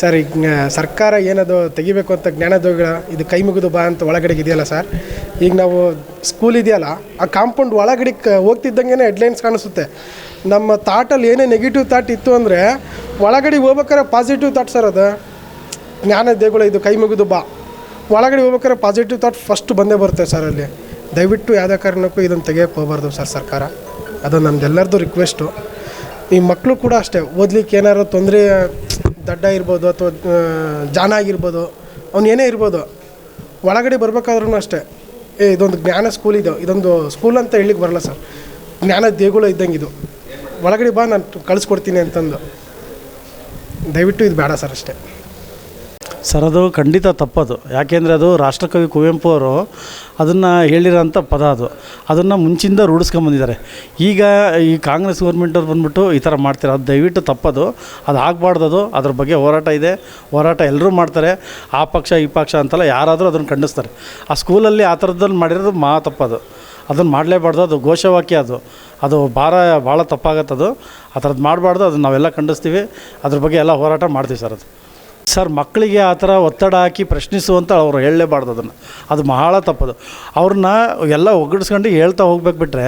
Sir ಈಗ ಸರ್ಕಾರ ಏನದು ತೆಗಿಬೇಕು ಅಂತ ಜ್ಞಾನೋದಯಗಳ ಇದು ಕೈ ಮುಗಿದು ಬಾ ಅಂತ ಒಳಗಡೆಗೆ ಇದೆಯಲ್ಲ ಸರ್? ಈಗ ನಾವು ಸ್ಕೂಲ್ ಇದೆಯಲ್ಲ, ಆ ಕಾಂಪೌಂಡ್ ಒಳಗಡೆ ಹೋಗ್ತಿದ್ದಂಗೆ ಹೆಡ್ಲೈನ್ಸ್ ಕಾಣಿಸುತ್ತೆ. ನಮ್ಮ ಥಾಟಲ್ಲಿ ಏನೇ ನೆಗೆಟಿವ್ ಥಾಟ್ ಇತ್ತು ಅಂದರೆ, ಒಳಗಡೆ ಹೋಗ್ಬೇಕಾರೆ ಪಾಸಿಟಿವ್ ಥಾಟ್ ಸರ್ ಅದು. ಜ್ಞಾನ ದೇಗುಲ, ಇದು ಕೈ ಮುಗಿದು ಬಾ. ಒಳಗಡೆ ಹೋಗ್ಬೇಕಾದ್ರೆ ಪಾಸಿಟಿವ್ ಥಾಟ್ ಫಸ್ಟ್ ಬಂದೇ ಬರುತ್ತೆ ಸರ್ ಅಲ್ಲಿ. ದಯವಿಟ್ಟು ಯಾವುದೇ ಕಾರಣಕ್ಕೂ ಇದನ್ನು ತೆಗಿಯೋಕ್ಕೆ ಹೋಗ್ಬಾರ್ದು ಸರ್ ಸರ್ಕಾರ. ಅದು ನಮ್ದೆಲ್ಲರದು ರಿಕ್ವೆಸ್ಟು ಈ ಮಕ್ಕಳು ಕೂಡ ಅಷ್ಟೇ, ಓದ್ಲಿಕ್ಕೆ ಏನಾದ್ರು ತೊಂದರೆ ದಡ್ಡ ಇರ್ಬೋದು ಅಥವಾ ಜಾನ ಆಗಿರ್ಬೋದು, ಅವ್ನು ಏನೇ ಇರ್ಬೋದು, ಒಳಗಡೆ ಬರ್ಬೇಕಾದ್ರೂ ಅಷ್ಟೇ. ಏ, ಇದೊಂದು ಜ್ಞಾನ ಸ್ಕೂಲ್ ಇದು. ಇದೊಂದು ಸ್ಕೂಲ್ ಅಂತ ಹೇಳಿಕ್ಕೆ ಬರಲ್ಲ ಸರ್ ಜ್ಞಾನ ದೇಗುಲ ಇದ್ದಂಗೆ ಇದು. ಒಳಗಡೆ ಬಾ, ನಾನು ಕಳಿಸ್ಕೊಡ್ತೀನಿ ಅಂತಂದು. ದಯವಿಟ್ಟು ಇದು ಬೇಡ ಸರ್ ಅಷ್ಟೇ. ಸರ್ ಅದು ಖಂಡಿತ ತಪ್ಪದು. ಯಾಕೆಂದರೆ ಅದು ರಾಷ್ಟ್ರಕವಿ ಕುವೆಂಪು ಅವರು ಅದನ್ನು ಹೇಳಿರೋಂಥ ಪದ ಅದು. ಅದನ್ನು ಮುಂಚಿಂದ ರೂಢಿಸ್ಕೊಂಬಂದಿದ್ದಾರೆ. ಈಗ ಈ ಕಾಂಗ್ರೆಸ್ ಗೌರ್ಮೆಂಟವ್ರು ಬಂದ್ಬಿಟ್ಟು ಈ ಥರ ಮಾಡ್ತಾರೆ, ಅದು ದಯವಿಟ್ಟು ತಪ್ಪದು. ಅದು ಆಗಬಾರ್ದದು ಅದು ಅದ್ರ ಬಗ್ಗೆ ಹೋರಾಟ ಇದೆ. ಹೋರಾಟ ಎಲ್ಲರೂ ಮಾಡ್ತಾರೆ. ಆ ಪಕ್ಷ, ಈ ಪಕ್ಷ ಅಂತೆಲ್ಲ ಯಾರಾದರೂ ಅದನ್ನು ಖಂಡಿಸ್ತಾರೆ. ಆ ಸ್ಕೂಲಲ್ಲಿ ಆ ಥರದಲ್ಲಿ ಮಾಡಿರೋದು ಮಾ ತಪ್ಪದು. ಅದನ್ನು ಮಾಡಲೇಬಾರ್ದು, ಅದು ಘೋಷವಾಕ್ಯ ಅದು. ಅದು ಭಾರ, ಭಾಳ ತಪ್ಪಾಗತ್ತದು. ಆ ಥರದ್ದು ಮಾಡಬಾರ್ದು, ಅದನ್ನು ನಾವೆಲ್ಲ ಖಂಡಿಸ್ತೀವಿ. ಅದ್ರ ಬಗ್ಗೆ ಎಲ್ಲ ಹೋರಾಟ ಮಾಡ್ತೀವಿ ಸರ್ ಅದು. ಸರ್, ಮಕ್ಕಳಿಗೆ ಆ ಥರ ಒತ್ತಡ ಹಾಕಿ ಪ್ರಶ್ನಿಸುವಂತ ಅವ್ರು ಹೇಳಲೇಬಾರ್ದು ಅದನ್ನು. ಅದು ಬಹಳ ತಪ್ಪದು. ಅವ್ರನ್ನ ಎಲ್ಲ ಒಗ್ಗಡಿಸ್ಕೊಂಡು ಹೇಳ್ತಾ ಹೋಗ್ಬೇಕು ಬಿಟ್ಟರೆ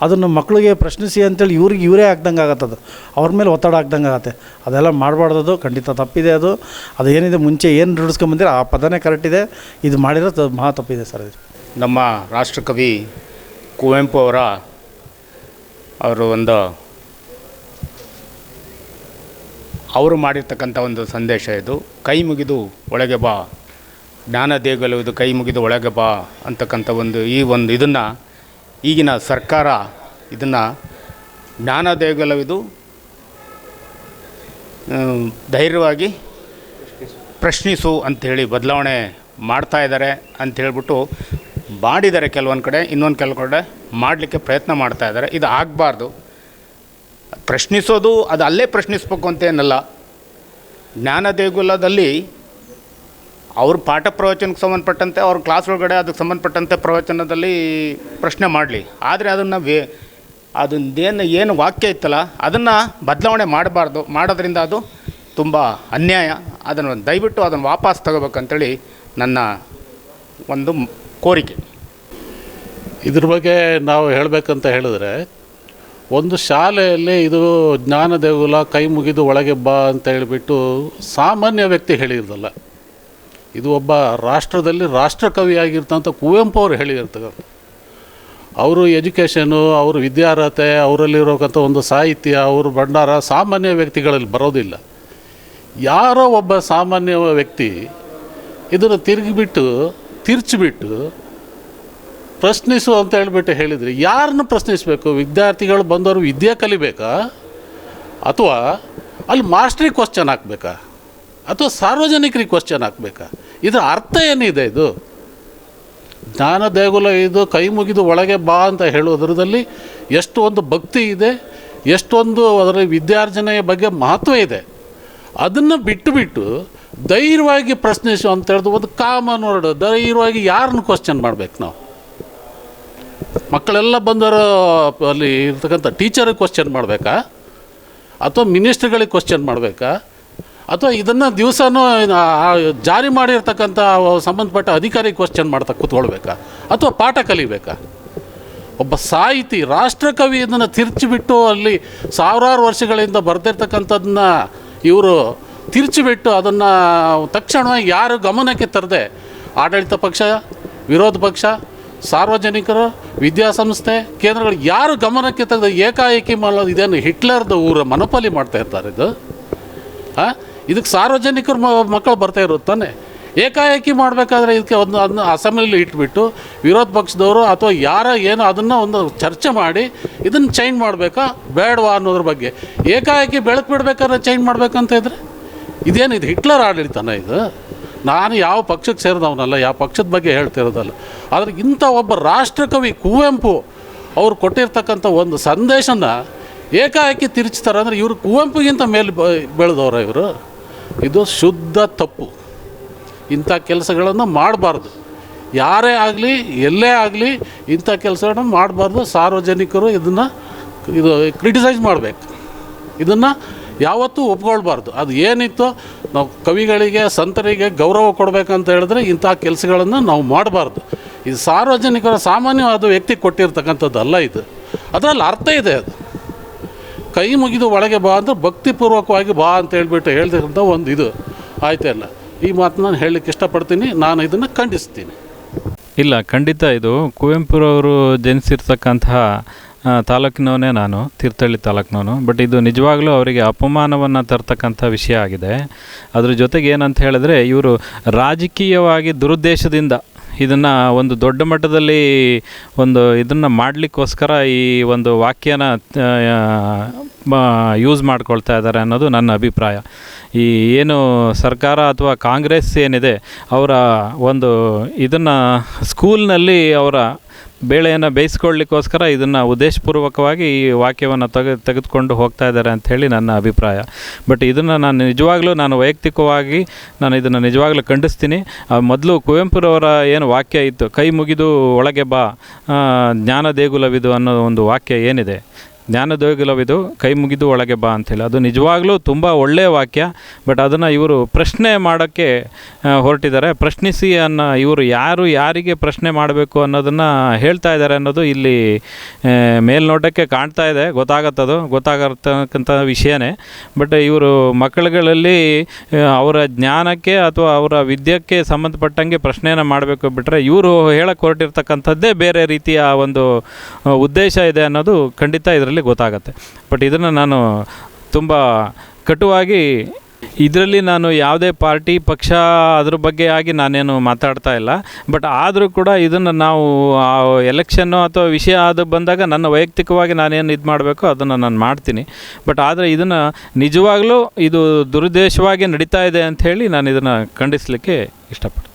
ಅದನ್ನು ಮಕ್ಕಳಿಗೆ ಪ್ರಶ್ನಿಸಿ ಅಂತೇಳಿ ಇವ್ರಿಗೆ ಇವರೇ ಆಗ್ದಂಗೆ ಆಗತ್ತದು. ಅವ್ರ ಮೇಲೆ ಒತ್ತಡ ಹಾಕ್ದಂಗೆ ಆಗತ್ತೆ. ಅದೆಲ್ಲ ಮಾಡಬಾರ್ದದು ಖಂಡಿತ ತಪ್ಪಿದೆ ಅದು. ಅದು ಏನಿದೆ, ಮುಂಚೆ ಏನು ರೂಢಿಸ್ಕೊಂಬಂದಿರ ಆ ಪದನೇ ಕರೆಕ್ಟ್ ಇದೆ. ಇದು ಮಾಡಿರೋದು ಮಹಾ ತಪ್ಪಿದೆ ಸರ್ ಇದು. ನಮ್ಮ ರಾಷ್ಟ್ರಕವಿ ಕುವೆಂಪು ಅವರ, ಅವರು ಒಂದು ಅವರು ಮಾಡಿರ್ತಕ್ಕಂಥ ಒಂದು ಸಂದೇಶ ಇದು. ಕೈ ಮುಗಿದು ಒಳಗೆ ಬಾ. ಜ್ಞಾನ ದೇಗಲು ಇದು ಕೈ ಮುಗಿದು ಒಳಗೆ ಬಾ ಅಂತಕ್ಕಂಥ ಒಂದು ಈ ಒಂದು ಇದನ್ನು ಈಗಿನ ಸರ್ಕಾರ ಇದನ್ನು ಜ್ಞಾನ ದೇಗುಲವಿದು ಧೈರ್ಯವಾಗಿ ಪ್ರಶ್ನಿಸು ಅಂಥೇಳಿ ಬದಲಾವಣೆ ಮಾಡ್ತಾ ಇದ್ದಾರೆ ಅಂತ ಹೇಳ್ಬಿಟ್ಟು ಮಾಡಿದ್ದಾರೆ ಕೆಲವೊಂದು ಕಡೆ, ಇನ್ನೊಂದು ಕೆಲವು ಕಡೆ ಮಾಡಲಿಕ್ಕೆ ಪ್ರಯತ್ನ ಮಾಡ್ತಾ ಇದ್ದಾರೆ. ಇದು ಆಗಬಾರ್ದು. ಪ್ರಶ್ನಿಸೋದು, ಅದು ಅಲ್ಲೇ ಪ್ರಶ್ನಿಸ್ಬೇಕು ಅಂತ ಏನಲ್ಲ. ಜ್ಞಾನ ದೇಗುಲದಲ್ಲಿ ಅವ್ರ ಪಾಠ ಪ್ರವಚನಕ್ಕೆ ಸಂಬಂಧಪಟ್ಟಂತೆ, ಅವ್ರ ಕ್ಲಾಸ್ ಒಳಗಡೆ ಅದಕ್ಕೆ ಸಂಬಂಧಪಟ್ಟಂತೆ ಪ್ರವಚನದಲ್ಲಿ ಪ್ರಶ್ನೆ ಮಾಡಲಿ. ಆದರೆ ಅದನ್ನು ವೇ ಅದನ್ನೇನು ಏನು ವಾಕ್ಯ ಇತ್ತಲ್ಲ, ಅದನ್ನು ಬದಲಾವಣೆ ಮಾಡಬಾರ್ದು. ಮಾಡೋದ್ರಿಂದ ಅದು ತುಂಬ ಅನ್ಯಾಯ. ಅದನ್ನು ದಯವಿಟ್ಟು ಅದನ್ನು ವಾಪಸ್ ತಗೋಬೇಕಂತೇಳಿ ನನ್ನ ಒಂದು ಕೋರಿಕೆ. ಇದ್ರ ಬಗ್ಗೆ ನಾವು ಹೇಳಬೇಕಂತ ಹೇಳಿದ್ರೆ ಒಂದು ಶಾಲೆಯಲ್ಲಿ ಇದು ಜ್ಞಾನ ದೇಗುಲ, ಕೈ ಮುಗಿದು ಒಳಗೆ ಬಾ ಅಂತ ಹೇಳಿಬಿಟ್ಟು ಸಾಮಾನ್ಯ ವ್ಯಕ್ತಿ ಹೇಳಿರೋದಲ್ಲ ಇದು ಒಬ್ಬ ರಾಷ್ಟ್ರದಲ್ಲಿ ರಾಷ್ಟ್ರಕವಿಯಾಗಿರ್ತಂಥ ಕುವೆಂಪು ಅವರು ಹೇಳಿರ್ತಕ್ಕಂಥ ಅವರು ಎಜುಕೇಷನು, ಅವರು ವಿದ್ಯಾರ್ಹತೆ ಅವರಲ್ಲಿರೋಕ್ಕಂಥ ಒಂದು ಸಾಹಿತ್ಯ, ಅವರು ಭಂಡಾರ ಸಾಮಾನ್ಯ ವ್ಯಕ್ತಿಗಳಲ್ಲಿ ಬರೋದಿಲ್ಲ. ಯಾರೋ ಒಬ್ಬ ಸಾಮಾನ್ಯ ವ್ಯಕ್ತಿ ಇದನ್ನು ತಿರುಗಿಬಿಟ್ಟು, ತಿರ್ಚಿಬಿಟ್ಟು ಪ್ರಶ್ನಿಸು ಅಂತ ಹೇಳ್ಬಿಟ್ಟು ಹೇಳಿದರೆ ಯಾರನ್ನು ಪ್ರಶ್ನಿಸಬೇಕು? ವಿದ್ಯಾರ್ಥಿಗಳು ಬಂದವರು ವಿದ್ಯೆ ಕಲಿಬೇಕಾ? ಅಥವಾ ಅಲ್ಲಿ ಮಾಸ್ಟ್ರಿಗೆ ಕ್ವಶನ್ ಹಾಕ್ಬೇಕಾ? ಅಥವಾ ಸಾರ್ವಜನಿಕರಿಗೆ ಕ್ವಶನ್ ಹಾಕ್ಬೇಕಾ? ಇದರ ಅರ್ಥ ಏನಿದೆ ಇದು? ಜ್ಞಾನ ದೇಗುಲ ಇದು, ಕೈ ಮುಗಿದು ಒಳಗೆ ಬಾ ಅಂತ ಹೇಳೋದ್ರದಲ್ಲಿ ಎಷ್ಟೊಂದು ಭಕ್ತಿ ಇದೆ, ಎಷ್ಟೊಂದು ಅದರ ವಿದ್ಯಾರ್ಜನೆಯ ಬಗ್ಗೆ ಮಹತ್ವ ಇದೆ. ಅದನ್ನು ಬಿಟ್ಟು ಬಿಟ್ಟು ಧೈರ್ಯವಾಗಿ ಪ್ರಶ್ನಿಸು ಅಂತ ಹೇಳಿದು ಒಂದು ಕಾಮನ್ ವರ್ಡ್, ಧೈರ್ಯವಾಗಿ ಯಾರನ್ನು ಕ್ವಶನ್ ಮಾಡ್ಬೇಕು ನಾವು? ಮಕ್ಕಳೆಲ್ಲ ಬಂದರೋ, ಅಲ್ಲಿ ಇರ್ತಕ್ಕಂಥ ಟೀಚರಿಗೆ ಕ್ವಶನ್ ಮಾಡಬೇಕಾ? ಅಥವಾ ಮಿನಿಸ್ಟ್ರ್ಗಳಿಗೆ ಕ್ವಶನ್ ಮಾಡಬೇಕಾ? ಅಥವಾ ಇದನ್ನು ದಿವಸನೂ ಜಾರಿ ಮಾಡಿರ್ತಕ್ಕಂಥ ಸಂಬಂಧಪಟ್ಟ ಅಧಿಕಾರಿ ಕ್ವಶನ್ ಮಾಡ್ತಾ ಕೂತ್ಕೊಳ್ಬೇಕಾ? ಅಥವಾ ಪಾಠ ಕಲಿಬೇಕಾ? ಒಬ್ಬ ಸಾಹಿತಿ, ರಾಷ್ಟ್ರಕವಿ ಇದನ್ನು ತಿರ್ಚಿಬಿಟ್ಟು ಅಲ್ಲಿ ಸಾವಿರಾರು ವರ್ಷಗಳಿಂದ ಬರೆದಿರ್ತಕ್ಕಂಥದ್ದನ್ನ ಇವರು ತಿರ್ಚಿಬಿಟ್ಟು ಅದನ್ನು ತಕ್ಷಣ ಯಾರು ಗಮನಕ್ಕೆ ತರದೆ, ಆಡಳಿತ ಪಕ್ಷ, ವಿರೋಧ ಪಕ್ಷ ಸಾರ್ವಜನಿಕರು ವಿದ್ಯಾಸಂಸ್ಥೆ ಕೇಂದ್ರಗಳು ಯಾರು ಗಮನಕ್ಕೆ ತೆಗೆದ ಏಕಾಏಕಿ ಮಾಡೋದು ಇದೇನು ಹಿಟ್ಲರ್ದು ಊರ ಮನಪಾಲಿ ಮಾಡ್ತಾ ಇರ್ತಾರೆ ಇದು? ಹಾಂ ಇದಕ್ಕೆ ಸಾರ್ವಜನಿಕರು ಮಕ್ಕಳು ಬರ್ತಾ ಇರೋದು ತಾನೆ. ಏಕಾಏಕಿ ಮಾಡಬೇಕಾದ್ರೆ ಇದಕ್ಕೆ ಒಂದು ಅದನ್ನ ಅಸೆಂಬ್ಲಿಲಿ ಇಟ್ಬಿಟ್ಟು ವಿರೋಧ ಪಕ್ಷದವರು ಅಥವಾ ಯಾರ ಏನೋ ಅದನ್ನು ಒಂದು ಚರ್ಚೆ ಮಾಡಿ ಇದನ್ನು ಚೇಂಜ್ ಮಾಡಬೇಕಾ? ಬೇಡವಾ ಅನ್ನೋದ್ರ ಬಗ್ಗೆ. ಏಕಾಏಕಿ ಬೆಳಕು ಬಿಡ್ಬೇಕಾದ್ರೆ ಚೇಂಜ್ ಮಾಡಬೇಕಂತ ಇದ್ರೆ? ಇದೇನು ಇದು ಹಿಟ್ಲರ್ ಆಡಳಿತನ ಇದು? ನಾನು ಯಾವ ಪಕ್ಷಕ್ಕೆ ಸೇರಿದವನಲ್ಲ, ಯಾವ ಪಕ್ಷದ ಬಗ್ಗೆ ಹೇಳ್ತಿರೋದಲ್ಲ. ಆದರೆ ಇಂಥ ಒಬ್ಬ ರಾಷ್ಟ್ರಕವಿ ಕುವೆಂಪು ಅವ್ರು ಕೊಟ್ಟಿರ್ತಕ್ಕಂಥ ಒಂದು ಸಂದೇಶನ ಏಕಾಏಕಿ ತಿರುಚ್ತಾರೆ ಅಂದರೆ ಇವರು ಕುವೆಂಪುಗಿಂತ ಮೇಲೆ ಬೆಳೆದವ್ರ ಇವರು. ಇದು ಶುದ್ಧ ತಪ್ಪು. ಇಂಥ ಕೆಲಸಗಳನ್ನು ಮಾಡಬಾರ್ದು. ಯಾರೇ ಆಗಲಿ, ಎಲ್ಲೇ ಆಗಲಿ ಇಂಥ ಕೆಲಸಗಳನ್ನು ಮಾಡಬಾರ್ದು. ಸಾರ್ವಜನಿಕರು ಇದನ್ನು, ಇದು ಕ್ರಿಟಿಸೈಸ್ ಮಾಡಬೇಕು. ಇದನ್ನು ಯಾವತ್ತೂ ಒಪ್ಕೊಳ್ಬಾರ್ದು. ಅದು ಏನಿತ್ತು ನಾವು ಕವಿಗಳಿಗೆ, ಸಂತರಿಗೆ ಗೌರವ ಕೊಡಬೇಕಂತ ಹೇಳಿದ್ರೆ ಇಂಥ ಕೆಲಸಗಳನ್ನು ನಾವು ಮಾಡಬಾರ್ದು. ಇದು ಸಾರ್ವಜನಿಕರ ಸಾಮಾನ್ಯವಾದ ವ್ಯಕ್ತಿ ಕೊಟ್ಟಿರ್ತಕ್ಕಂಥದ್ದಲ್ಲ ಇದು. ಅದರಲ್ಲಿ ಅರ್ಥ ಇದೆ ಅದು. ಕೈ ಮುಗಿದು ಒಳಗೆ ಬಾ ಅಂದ್ರೆ ಭಕ್ತಿಪೂರ್ವಕವಾಗಿ ಬಾ ಅಂತ ಹೇಳ್ಬಿಟ್ಟು ಹೇಳ್ತಕ್ಕಂಥ ಒಂದು ಇದು. ಆಯ್ತಲ್ಲ ಈ ಮಾತು ನಾನು ಹೇಳಲಿಕ್ಕೆ ಇಷ್ಟಪಡ್ತೀನಿ. ನಾನು ಇದನ್ನು ಖಂಡಿಸ್ತೀನಿ. ಇಲ್ಲ, ಖಂಡಿತ ಇದು. ಕುವೆಂಪುರವರು ಜನಿಸಿರ್ತಕ್ಕಂತಹ ತಾಲೂಕಿನವನೇ ನಾನು, ತೀರ್ಥಹಳ್ಳಿ ತಾಲೂಕಿನವನು. ಬಟ್ ಇದು ನಿಜವಾಗ್ಲೂ ಅವರಿಗೆ ಅಪಮಾನವನ್ನು ತರ್ತಕ್ಕಂಥ ವಿಷಯ ಆಗಿದೆ. ಅದ್ರ ಜೊತೆಗೆ ಏನಂತ ಹೇಳಿದ್ರೆ, ಇವರು ರಾಜಕೀಯವಾಗಿ ದುರುದ್ದೇಶದಿಂದ ಇದನ್ನು ಒಂದು ದೊಡ್ಡ ಮಟ್ಟದಲ್ಲಿ ಒಂದು ಇದನ್ನು ಮಾಡಲಿಕ್ಕೋಸ್ಕರ ಈ ಒಂದು ವಾಕ್ಯನ ಯೂಸ್ ಮಾಡ್ಕೊಳ್ತಾ ಇದ್ದಾರೆ ಅನ್ನೋದು ನನ್ನ ಅಭಿಪ್ರಾಯ. ಈ ಏನು ಸರ್ಕಾರ ಅಥವಾ ಕಾಂಗ್ರೆಸ್ ಏನಿದೆ, ಅವರ ಒಂದು ಇದನ್ನು ಸ್ಕೂಲ್ನಲ್ಲಿ ಅವರ ಬೇಳೆಯನ್ನು ಬೇಯಿಸ್ಕೊಳ್ಳಿಕ್ಕೋಸ್ಕರ ಇದನ್ನು ಉದ್ದೇಶಪೂರ್ವಕವಾಗಿ ಈ ವಾಕ್ಯವನ್ನು ತೆಗೆ, ತೆಗೆದುಕೊಂಡು ಹೋಗ್ತಾ ಇದ್ದಾರೆ ಅಂತ ಹೇಳಿ ನನ್ನ ಅಭಿಪ್ರಾಯ. ಬಟ್ ಇದನ್ನು ನಾನು ನಿಜವಾಗ್ಲೂ ನಾನು ವೈಯಕ್ತಿಕವಾಗಿ ನಾನು ಇದನ್ನು ನಿಜವಾಗ್ಲೂ ಖಂಡಿಸ್ತೀನಿ. ಮೊದಲು ಕುವೆಂಪುರವರ ಏನು ವಾಕ್ಯ ಇತ್ತು, ಕೈ ಮುಗಿದು ಒಳಗೆ ಬಾ ಜ್ಞಾನ ದೇಗುಲವಿದು ಅನ್ನೋ ಒಂದು ವಾಕ್ಯ ಏನಿದೆ ಜ್ಞಾನ ದೇಗುಲವಿದು ಕೈ ಮುಗಿದು ಒಳಗೆ ಬಾ ಅಂತೇಳಿ ಅದು ನಿಜವಾಗ್ಲೂ ತುಂಬ ಒಳ್ಳೆಯ ವಾಕ್ಯ, ಬಟ್ ಅದನ್ನು ಇವರು ಪ್ರಶ್ನೆ ಮಾಡೋಕ್ಕೆ ಹೊರಟಿದ್ದಾರೆ. ಪ್ರಶ್ನಿಸಿ ಅನ್ನೋ ಇವರು ಯಾರು, ಯಾರಿಗೆ ಪ್ರಶ್ನೆ ಮಾಡಬೇಕು ಅನ್ನೋದನ್ನು ಹೇಳ್ತಾ ಇದ್ದಾರೆ ಅನ್ನೋದು ಇಲ್ಲಿ ಮೇಲ್ನೋಟಕ್ಕೆ ಕಾಣ್ತಾ ಇದೆ. ಗೊತ್ತಾಗತ್ತದು, ಗೊತ್ತಾಗತಕ್ಕಂಥ ವಿಷಯನೇ. ಬಟ್ ಇವರು ಮಕ್ಕಳುಗಳಲ್ಲಿ ಅವರ ಜ್ಞಾನಕ್ಕೆ ಅಥವಾ ಅವರ ವಿದ್ಯಕ್ಕೆ ಸಂಬಂಧಪಟ್ಟಂಗೆ ಪ್ರಶ್ನೆಯನ್ನು ಮಾಡಬೇಕು ಬಿಟ್ಟರೆ ಇವರು ಹೇಳಕ್ಕೆ ಹೊರಟಿರ್ತಕ್ಕಂಥದ್ದೇ ಬೇರೆ ರೀತಿಯ ಒಂದು ಉದ್ದೇಶ ಇದೆ ಅನ್ನೋದು ಖಂಡಿತ ಇದರಲ್ಲಿ ಗೊತ್ತಾಗತ್ತೆ. ಬಟ್ ಇದನ್ನು ನಾನು ತುಂಬ ಕಟುವಾಗಿ ಇದರಲ್ಲಿ ನಾನು ಯಾವುದೇ ಪಾರ್ಟಿ, ಪಕ್ಷ ಅದ್ರ ಬಗ್ಗೆ ಆಗಿ ನಾನೇನು ಮಾತಾಡ್ತಾ ಇಲ್ಲ. ಬಟ್ ಆದರೂ ಕೂಡ ಇದನ್ನು ನಾವು ಎಲೆಕ್ಷನ್ನು ಅಥವಾ ವಿಷಯ ಅದು ಬಂದಾಗ ನನ್ನ ವೈಯಕ್ತಿಕವಾಗಿ ನಾನೇನು ಇದು ಮಾಡಬೇಕು ಅದನ್ನು ನಾನು ಮಾಡ್ತೀನಿ. ಬಟ್ ಆದರೆ ಇದನ್ನು ನಿಜವಾಗ್ಲೂ ಇದು ದುರುದ್ದೇಶವಾಗಿ ನಡೀತಾ ಇದೆ ಅಂಥೇಳಿ ನಾನು ಇದನ್ನು ಖಂಡಿಸಲಿಕ್ಕೆ ಇಷ್ಟಪಡ್ತೀನಿ.